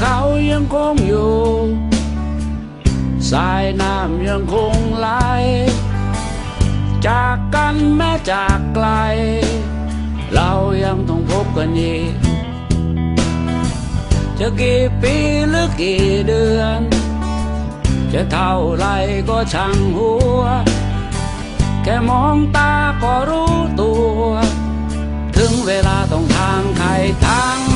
เขายังคงอยู่ สายน้ำยังคงไหล จากกันแม้จากไกล เรายังต้องพบกันอีกจะกี่ปีหรือกี่เดือน จะเท่าไรก็ช่างหัว แค่มองตาก็รู้ตัว ถึงเวลาต้องทางใครทาง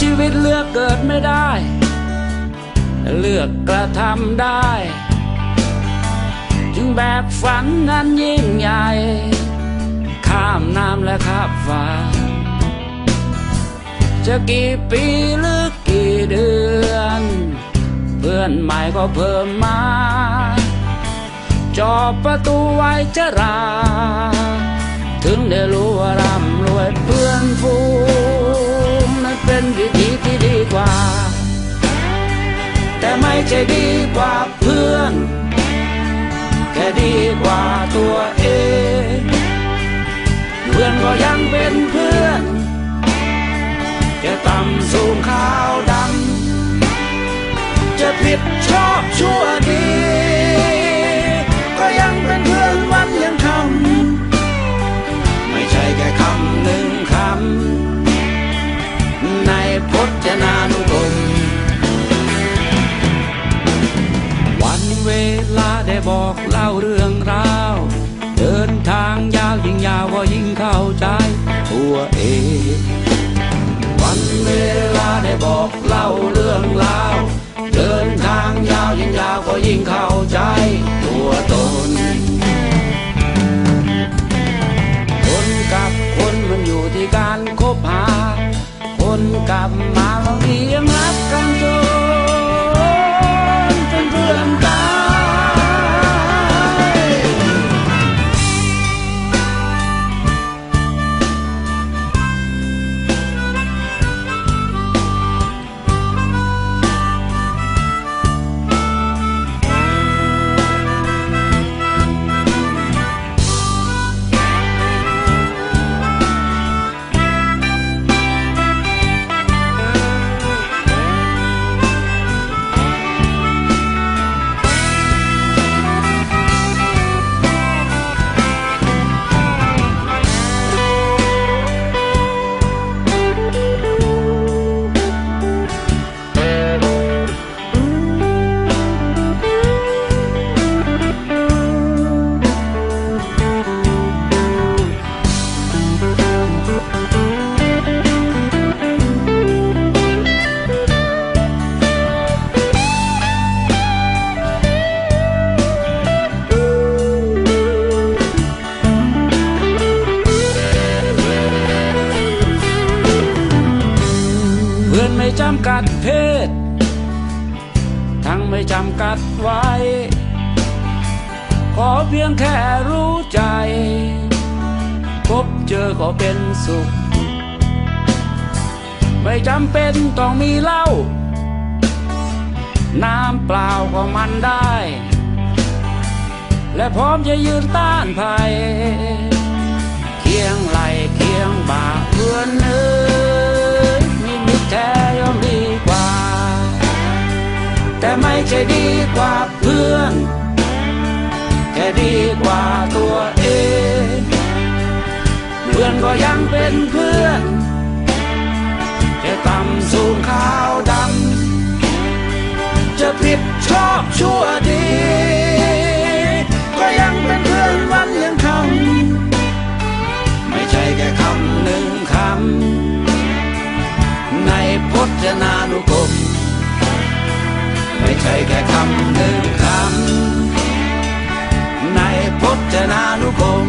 ชีวิตเลือกเกิดไม่ได้ เลือกกระทำได้ จึงแบกฝันนั้นยิ่งใหญ่ ข้ามน้ำและข้ามฟ้า จะกี่ปีหรือกี่เดือน เพื่อนใหม่ก็เพิ่มมา จอบประตูไว้จะรา ถึงได้รู้ว่าร่ำรวยเพื่อนฟู เป็นวิธีที่ดีกว่า แต่ไม่ใช่ดีกว่าเพื่อน แค่ดีกว่าตัวเอง เพื่อนก็ยังเป็นเพื่อน แค่ต่ำสูงขาวดำจะผิดชอบชั่ว บอกเล่าเรื่องราว เดินทางยาวยิ่งยาวก็ยิ่งเข้าใจตัวตน คนกับคนมันอยู่ที่การคบหา คนกับมาบางทียังรักกันจนเป็นเพื่อนกัน จำกัดเพศ ทั้งไม่จำกัดไว้ ขอเพียงแค่รู้ใจ พบเจอก็เป็นสุข ไม่จำเป็นต้องมีเหล้า น้ำเปล่าก็มันได้ และพร้อมจะยืนต้านภัย เคียงไหลเคียงบ่าเพื่อนเอ้ ไม่ใช่ดีกว่าเพื่อน แค่ดีกว่าตัวเอง เพื่อนก็ยังเป็นเพื่อน แค่ต่ำสูงขาวดำ จะผิดชอบชั่วดี ใช่แค่คำหนึ่งคำในพจนานุกรม